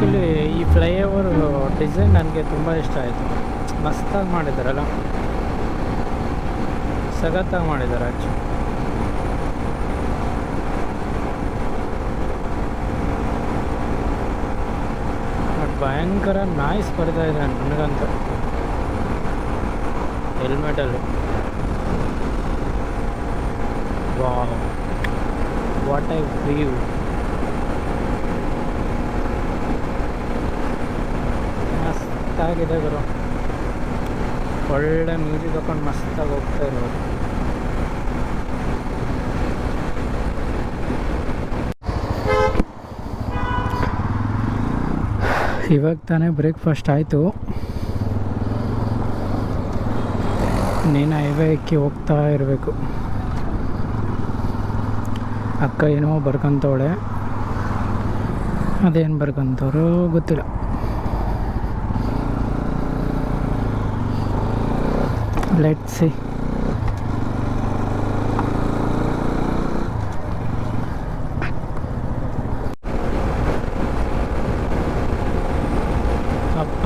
Actually ಈ flyover design ನನಗೆ ತುಂಬ ಇಷ್ಟ ಆಯಿತು. ಮಸ್ತಾಗಿ ಮಾಡಿದ್ದಾರಲ್ಲ. ಸಖತ್ತಾಗಿ ಮಾಡಿದ್ದಾರೆ ಆ್ಯಕ್ಚುಲಿ. ಬಟ್ ಭಯಂಕರ ನಾಯ್ಸ್ ಬರ್ತಾ ಇದೆ ನನಗಂತೂ. ಹೆಲ್ಮೆಟಲ್ಲಿ. ವಾವ್. What a view. ಮಸ್ತಾಗಿದೆ ಗುರು. ಒಳ್ಳೆ ಮ್ಯೂಸಿಕ್ ಹಾಕೊಂಡು ಮಸ್ತಾಗಿ ಹೋಗ್ತಾ ಇರೋರು. ಇವಾಗ ತಾನೇ ಬ್ರೇಕ್ಫಾಸ್ಟ್ ಆಯಿತು. ನೀನು ಹೈವೇಕ್ಕೆ ಹೋಗ್ತಾ ಇರಬೇಕು. ಅಕ್ಕ ಏನೋ ಬರ್ಕೊಂತವಳೆ. ಅದೇನು ಬರ್ಕೊಂತವ್ರು ಗೊತ್ತಿಲ್ಲ. ಲೆಟ್ ಸಿ ಅಪ್ಪ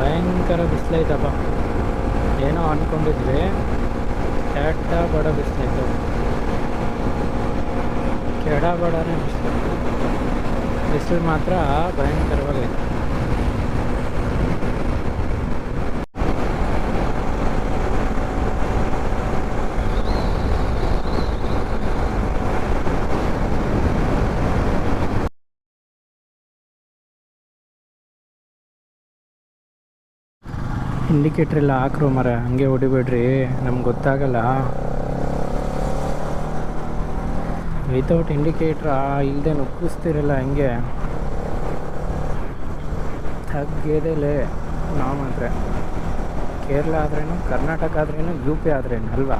ಭಯಂಕರ ಬಿಸಿಲೈತಪ್ಪ. ಏನೋ ಅಂದ್ಕೊಂಡಿದ್ವಿ ಕೆಟ್ಟ ಬಡ ಬಿಸಿಲೈತು. ಕೆಡ ಬಡನೇ ಬಿಸಿಲು. ಬಿಸಿಲು ಮಾತ್ರ ಭಯಂಕರವಾಗೈತೆ. ಇಂಡಿಕೇಟ್ರ್ ಎಲ್ಲ ಹಾಕ್ರು ಮರ ಹಂಗೆ ಹೊಡಿಬೇಡ್ರಿ, ನಮ್ಗೆ ಗೊತ್ತಾಗಲ್ಲ. ವಿತೌಟ್ ಇಂಡಿಕೇಟ್ರ್ ಇಲ್ಲದೆ ನುಗ್ಗಿಸ್ತಿರಲ್ಲ ಹಂಗೆ. ತಗ್ಗೆದೆಲೆ ನಾವು ಮಾತ್ರ. ಕೇರಳ ಆದ್ರೇನು, ಕರ್ನಾಟಕ ಆದ್ರೇನು ಯು ಪಿ ಆದ್ರೇನು, ಅಲ್ವಾ?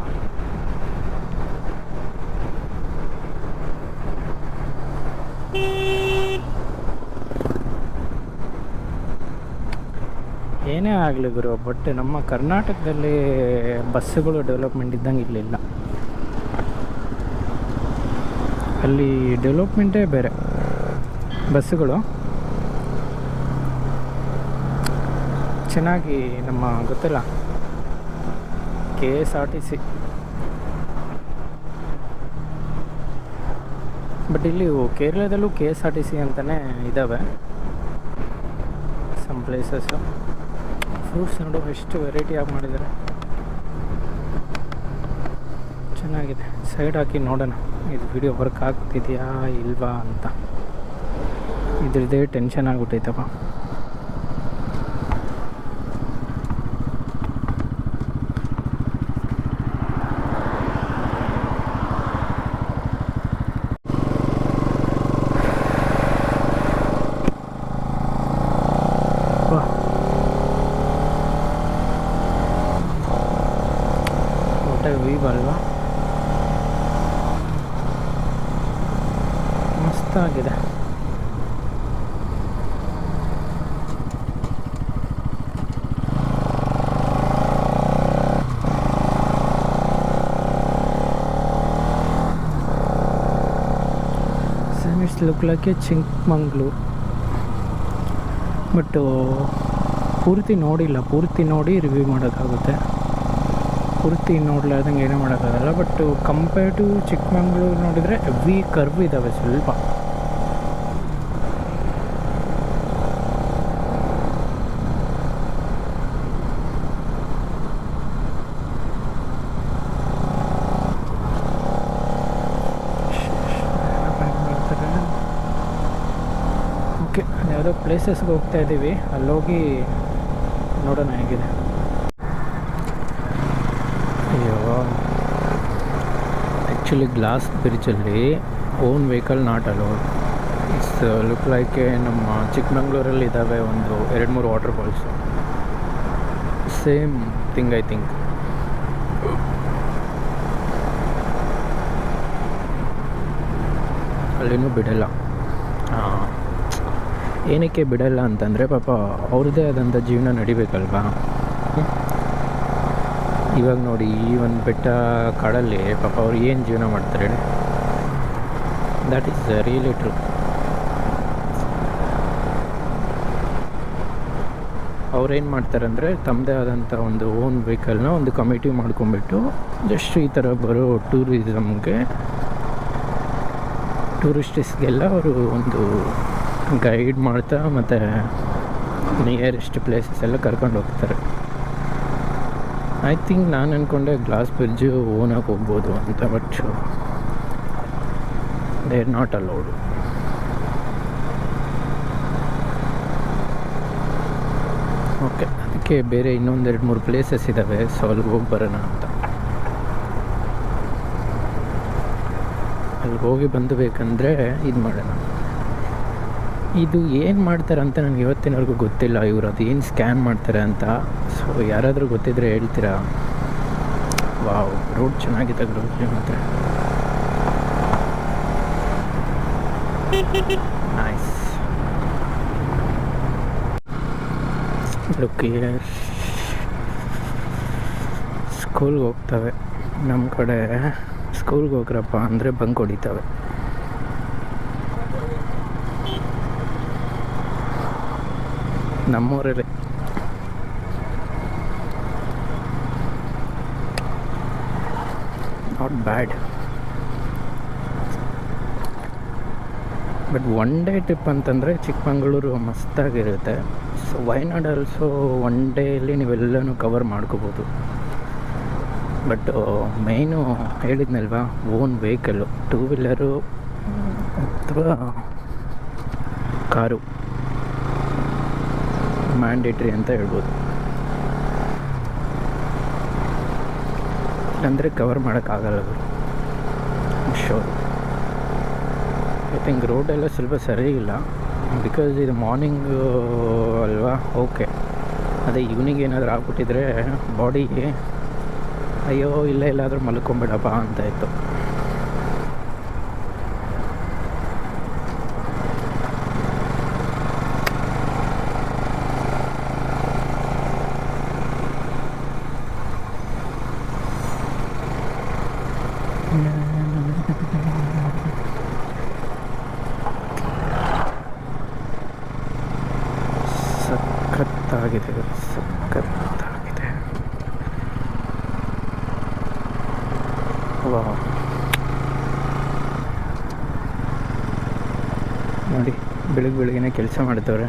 ಏನೇ ಆಗಲಿ ಗುರು, ಬಟ್ ನಮ್ಮ ಕರ್ನಾಟಕದಲ್ಲಿ ಬಸ್ಸುಗಳು ಡೆವಲಪ್ಮೆಂಟ್ ಇದ್ದಂಗೆ ಇರಲಿಲ್ಲ. ಅಲ್ಲಿ ಡೆವಲಪ್ಮೆಂಟೇ ಬೇರೆ. ಬಸ್ಸುಗಳು. ಚೆನ್ನಾಗಿ ನಮ್ಮ ಗೊತ್ತಲ್ಲ, K S R T C. But ಇಲ್ಲಿ ಕೇರಳದಲ್ಲೂ K S R T C ಅಂತಲೇ ಇದ್ದಾವೆ. ಸಮ್ ಪ್ಲೇಸಸ್ಸು ಫ್ರೂಟ್ಸ್ ನೋಡು ಎಷ್ಟು ವೆರೈಟಿ ಆಗಿ ಮಾಡಿದ್ದಾರೆ ಚೆನ್ನಾಗಿದೆ. ಸೈಡ್ ಹಾಕಿ ನೋಡೋಣ. ಇದು ವಿಡಿಯೋ ವರ್ಕ್ ಆಗ್ತಿದೆಯಾ ಇಲ್ವಾ ಅಂತ. ಇದ್ರದ್ದೇ ಟೆನ್ಷನ್ ಆಗ್ಬಿಟ್ಟೈತಪ್ಪ ವಾ ಒಟ್ಟೆ ವೀವ್ ಅಲ್ವಾ ಮಸ್ತಾಗಿದೆ it's look like a Chikmagalur but ಪೂರ್ತಿ ನೋಡಿಲ್ಲ. ಪೂರ್ತಿ ನೋಡಿ ರಿವ್ಯೂ ಮಾಡೋಕ್ಕಾಗುತ್ತೆ. ಪೂರ್ತಿ ನೋಡ್ಲಾರ್ದಂಗೆ ಏನೂ ಮಾಡೋಕ್ಕಾಗಲ್ಲ. ಬಟ್ ಕಂಪೇರ್ ಟು ಚಿಕ್ಕಮಂಗ್ಳೂರು ನೋಡಿದರೆ ಎವ್ರಿ ಕರ್ವ್ ಇದ್ದಾವೆ ಸ್ವಲ್ಪ ಓಕೆ ಯಾವುದೋ ಪ್ಲೇಸಸ್ಗೆ ಹೋಗ್ತಾ ಇದ್ದೀವಿ ಅಲ್ಲೋಗಿ ನೋಡೋಣ ಹೇಗಿದೆ. ಅಯ್ಯೋ. Actually glass ಬ್ರಿಡ್ಜಲ್ಲಿ own vehicle not allowed it's look like ನಮ್ಮ ಚಿಕ್ಕಮಂಗ್ಳೂರಲ್ಲಿ ಇದ್ದಾವೆ ಒಂದು ಎರಡು ಮೂರು waterfalls same thing I think ಅಲ್ಲಿನೂ ಬಿಡಲ್ಲ. ಏನಕ್ಕೆ ಬಿಡಲ್ಲ ಅಂತಂದರೆ ಪಾಪ ಅವ್ರದ್ದೇ ಆದಂಥ ಜೀವನ ನಡಿಬೇಕಲ್ವಾ? ಇವಾಗ ನೋಡಿ, ಈ ಒಂದು ಬೆಟ್ಟ ಕಾಡಲ್ಲಿ ಪಾಪ ಅವ್ರು ಏನು ಜೀವನ ಮಾಡ್ತಾರೆ ದಟ್ ಈಸ್ ರಿಯಲಿ ಟ್ರೂ ಅವ್ರೇನು ಮಾಡ್ತಾರೆ ಅಂದರೆ ತಮ್ಮದೇ ಆದಂಥ ಒಂದು ಓನ್ ವೆಹಿಕಲ್ನ ಒಂದು ಕಮಿಟಿ ಮಾಡ್ಕೊಂಬಿಟ್ಟು ಜಸ್ಟ್ ಈ ಥರ ಬರೋ ಟೂರಿಸಮ್ಗೆ ಟೂರಿಸ್ಟಿಸ್ಗೆಲ್ಲ ಅವರು ಒಂದು ಗೈಡ್ ಮಾಡ್ತಾ ಮತ್ತು ನಿಯರೆಸ್ಟ್ ಪ್ಲೇಸಸ್ ಎಲ್ಲ ಕರ್ಕೊಂಡು ಹೋಗ್ತಾರೆ. ಐ ಥಿಂಕ್ ನಾನು ಅಂದ್ಕೊಂಡೆ ಗ್ಲಾಸ್ ಬ್ರಿಡ್ಜು ಓನಾಗಿ ಹೋಗ್ಬೋದು ಅಂತ but they are not allowed okay ಅದಕ್ಕೆ ಬೇರೆ ಇನ್ನೊಂದೆರಡು ಮೂರು ಪ್ಲೇಸಸ್ ಇದ್ದಾವೆ ಸೊ ಅಲ್ಲಿಗೆ ಹೋಗಿ ಬರೋಣ ಅಂತ. ಅಲ್ಲಿಗೆ ಹೋಗಿ ಬಂದು ಬೇಕಂದರೆ ಇದು ಮಾಡೋಣ. ಇದು ಏನು ಮಾಡ್ತಾರೆ ಅಂತ ನನಗೆ ಇವತ್ತಿನವರೆಗೂ ಗೊತ್ತಿಲ್ಲ. ಇವರು ಅದು ಏನು ಸ್ಕ್ಯಾನ್ ಮಾಡ್ತಾರೆ ಅಂತ. ಸೊ ಯಾರಾದರೂ ಗೊತ್ತಿದ್ರೆ ಹೇಳ್ತೀರಾ? ವಾವ್ ರೋಡ್ ಚೆನ್ನಾಗಿದೆ ರೋಡ್ ಮತ್ತೆ ನೈಸ್ ಸ್ಕೂಲ್ಗೆ ಹೋಗ್ತವೆ. ನಮ್ಮ ಕಡೆ ಸ್ಕೂಲ್ಗೆ ಹೋಗ್ರಪ್ಪ ಅಂದರೆ ಬಂಕ್ ಹೊಡಿತವೆ. ನಮ್ಮೂರಲ್ಲೇ. Not bad but one day trip ಅಂತಂದರೆ ಚಿಕ್ಕಮಂಗ್ಳೂರು ಮಸ್ತಾಗಿರುತ್ತೆ. ಸೊ ವಯನಾಡ್ ಆಲ್ಸೋ ಒನ್ ಡೇಯಲ್ಲಿ ನೀವೆಲ್ಲನೂ ಕವರ್ ಮಾಡ್ಕೋಬೋದು. ಬಟ್ ಮೇಯ್ನು ಹೇಳಿದ್ನಲ್ವಾ ಓನ್ ವೆಹಿಕಲ್ಲು ಟೂ ವೀಲರು ಅಥವಾ ಕಾರು. ಮ್ಯಾಂಡೇಟ್ರಿ ಅಂತ ಹೇಳ್ಬೋದು. ಅಂದರೆ ಕವರ್ ಮಾಡೋಕ್ಕಾಗಲ್ಲ ಅವರು ಶೋರ್ ಐ ಥಿಂಕ್ ರೋಡೆಲ್ಲ ಸ್ವಲ್ಪ ಸರಿ ಇಲ್ಲ. ಬಿಕಾಸ್ ಇದು ಮಾರ್ನಿಂಗು ಅಲ್ವಾ? ಓಕೆ ಅದೇ ಈವ್ನಿಂಗ್ ಏನಾದರೂ ಆಗ್ಬಿಟ್ಟಿದ್ರೆ ಬಾಡಿಗೆ ಅಯ್ಯೋ, ಇಲ್ಲ ಇಲ್ಲಾದರೂ ಮಲ್ಕೊಂಬೇಡಪ್ಪ ಅಂತ ಇತ್ತು. ಸಖತ್ತಾಗಿದೆ ಸಖತ್ತಾಗಿದೆ. ನೋಡಿ ಬೆಳಗ್ಗೆ ಬೆಳಿಗ್ಗೆನೆ ಕೆಲಸ ಮಾಡ್ತವ್ರೆ